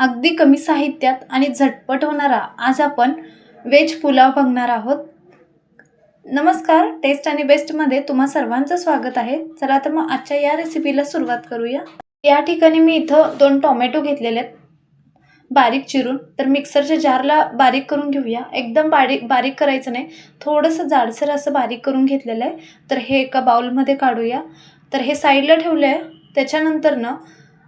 अगदी कमी साहित्यात आणि झटपट होणारा आज आपण वेज पुलाव बघणार आहोत. नमस्कार टेस्ट आणि बेस्टमध्ये तुम्हा सर्वांचं स्वागत आहे. चला तर मग आजच्या या रेसिपीला सुरुवात करूया. या ठिकाणी मी इथं दोन टोमॅटो घेतलेले आहेत. बारीक चिरून तर मिक्सरच्या जारला बारीक करून घेऊया. एकदम बारीक बारीक करायचं नाही. थोडंसं जाडसर असं बारीक करून घेतलेलं आहे. तर हे एका बाउलमध्ये काढूया. तर हे साईडला ठेवलं आहे त्याच्यानंतर ना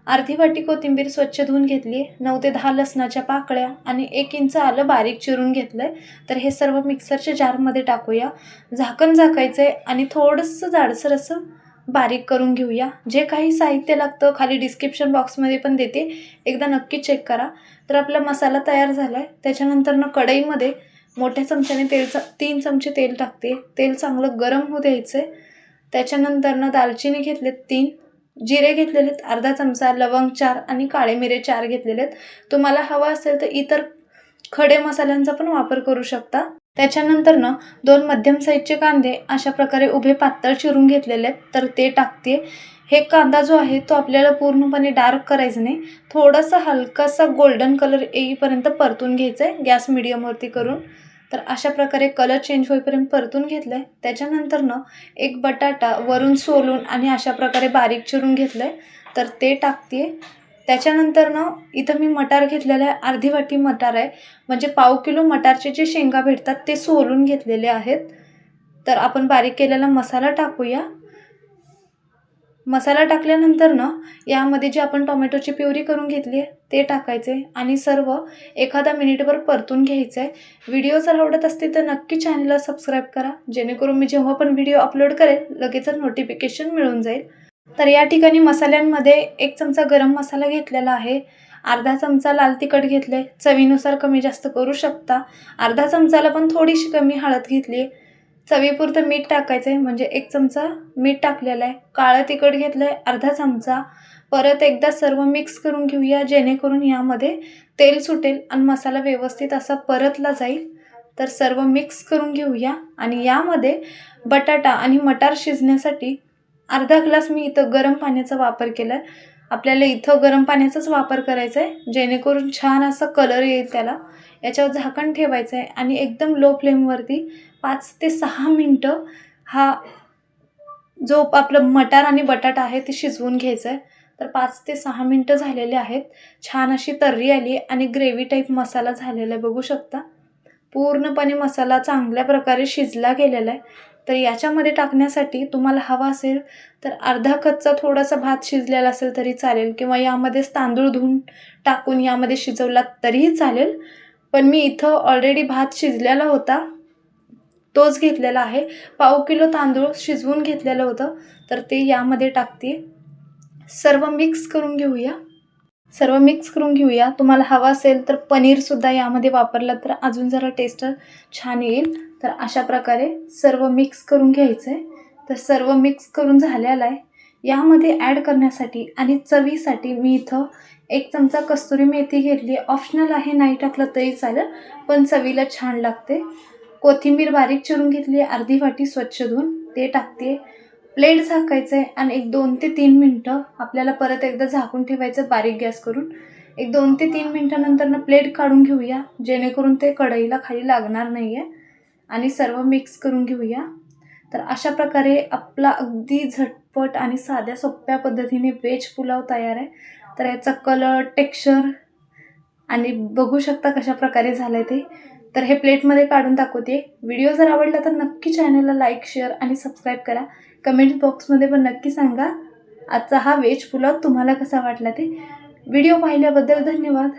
अर्धी वाटी कोथिंबीर स्वच्छ धुवून घेतली नऊ ते दहा लसणाच्या पाकळ्या आणि एक इंच आलं बारीक चिरून घेतलं आहे तर हे सर्व मिक्सरच्या जारमध्ये टाकूया. झाकण झाकायचं आहे आणि थोडंसं जाडसर असं बारीक करून घेऊया. जे काही साहित्य लागतं खाली डिस्क्रिप्शन बॉक्समध्ये पण देते. एकदा नक्की चेक करा. तर आपला मसाला तयार झाला आहे त्याच्यानंतर ना कढईमध्ये मोठ्या चमच्याने तेलचा तीन चमचे तेल टाकते. तेल चांगलं गरम होऊ द्यायचं आहे त्याच्यानंतर ना दालचिनी घेतले तीन. जिरे घेतलेले आहेत अर्धा चमचा लवंग चार आणि काळे मिरे चार घेतलेले आहेत. तुम्हाला हवा असेल तर इतर खडे मसाल्यांचा पण वापर करू शकता. त्याच्यानंतर ना दोन मध्यम साईजचे कांदे अशा प्रकारे उभे पातळ चिरून घेतलेले आहेत तर ते टाकते. हे कांदा जो आहे तो आपल्याला पूर्णपणे डार्क करायचं नाही. थोडासा हलकासा गोल्डन कलर येईपर्यंत परतून घ्यायचं आहे गॅस मिडियमवरती करून. तर अशा प्रकारे कलर चेंज होईपर्यंत परतून घेतलं आहे त्याच्यानंतर ना एक बटाटा वरून सोलून आणि अशा प्रकारे बारीक चिरून घेतलं आहे तर ते टाकते त्याच्यानंतर ना इथं मी मटार घेतलेलं आहे. अर्धी वाटी मटार आहे. म्हणजे पाव किलो मटारचे जे शेंगा भेटतात ते सोलून घेतलेले आहेत. तर आपण बारीक केलेला मसाला टाकूया. मसाला टाकल्यानंतर ना यामध्ये जी आपण टोमॅटोची प्युरी करून घेतली आहे ते टाकायचे आणि सर्व एखादा मिनिटभर परतून घ्यायचं आहे व्हिडिओ जर आवडत असतील तर नक्की चॅनलला सबस्क्राईब करा जेणेकरून मी जेव्हा पण व्हिडिओ अपलोड करेल लगेचच नोटिफिकेशन मिळून जाईल. तर या ठिकाणी मसाल्यांमध्ये एक चमचा गरम मसाला घेतलेला आहे. अर्धा चमचा लाल तिखट घेतले चवीनुसार कमी जास्त करू शकता. अर्धा चमचाला पण थोडीशी कमी हळद घेतली आहे चवीपुरतं मीठ टाकायचं आहे म्हणजे एक चमचा मीठ टाकलेलं आहे. काळं तिखट घेतलं आहे अर्धा चमचा. परत एकदा सर्व मिक्स करून घेऊया जेणेकरून यामध्ये तेल सुटेल आणि मसाला व्यवस्थित असा परतला जाईल. तर सर्व मिक्स करून घेऊया आणि यामध्ये बटाटा आणि मटार शिजण्यासाठी अर्धा ग्लास मी इथं गरम पाण्याचा वापर केला आहे आपल्याला इथं गरम पाण्याचाच वापर करायचा आहे जेणेकरून छान असा कलर येईल त्याला. याच्यावर झाकण ठेवायचं आहे आणि एकदम लो फ्लेमवरती पाच ते सहा मिनटं हा जो आपलं मटार आणि बटाटा आहे ते शिजवून घ्यायचं आहे तर पाच ते सहा मिनटं झालेले आहेत. छान अशी तर्री आली आणि ग्रेव्ही टाईप मसाला झालेला आहे बघू शकता. पूर्णपणे मसाला चांगल्या प्रकारे शिजला गेलेला आहे. तर याच्यामध्ये टाकण्यासाठी तुम्हाला हवा असेल तर अर्धा कच्चा थोडासा भात शिजलेला असेल तरी चालेल किंवा यामध्येच तांदूळ धुवून टाकून यामध्ये शिजवला तरीही चालेल. पण मी इथं ऑलरेडी भात शिजलेला होता. तोच घेतलेला आहे. पाव किलो तांदूळ शिजवून घेतलेलं होतं. तर ते यामध्ये टाकते. सर्व मिक्स करून घेऊया. सर्व मिक्स करून घेऊया. तुम्हाला हवा असेल तर पनीरसुद्धा यामध्ये वापरलं तर अजून जरा टेस्ट छान येईल. तर अशा प्रकारे सर्व मिक्स करून घ्यायचं आहे तर सर्व मिक्स करून झालेलं आहे. यामध्ये ॲड करण्यासाठी आणि चवीसाठी मी इथं एक चमचा कस्तुरी मेथी घेतली. ऑप्शनल आहे नाही टाकलं तरी चालेल पण चवीला छान लागते. कोथिंबीर बारीक चिरून घेतली. अर्धी वाटी स्वच्छ धुवून ते टाकते. प्लेट झाकायचं आहे आणि एक दोन ते तीन मिनटं आपल्याला परत एकदा झाकून ठेवायचं बारीक गॅस करून. एक दोन ते तीन मिनटानंतर ना प्लेट काढून घेऊया जेणेकरून ते कढईला खाली लागणार नाही आहे आणि सर्व मिक्स करून घेऊया. तर अशा प्रकारे आपला अगदी झटपट आणि साध्या सोप्या पद्धतीने व्हेज पुलाव तयार आहे. तर याचा कलर टेक्स्चर आणि बघू शकता कशा प्रकारे झालं आहे ते. तर हे प्लेटमध्ये काढून दाखवते. व्हिडिओ जर आवडला तर नक्की चॅनलला लाईक शेअर आणि सबस्क्राईब करा. कमेंट बॉक्समध्ये पण नक्की सांगा. आजचा हा व्हेज पुलाव तुम्हाला कसा वाटला ते. व्हिडिओ पाहिल्याबद्दल धन्यवाद.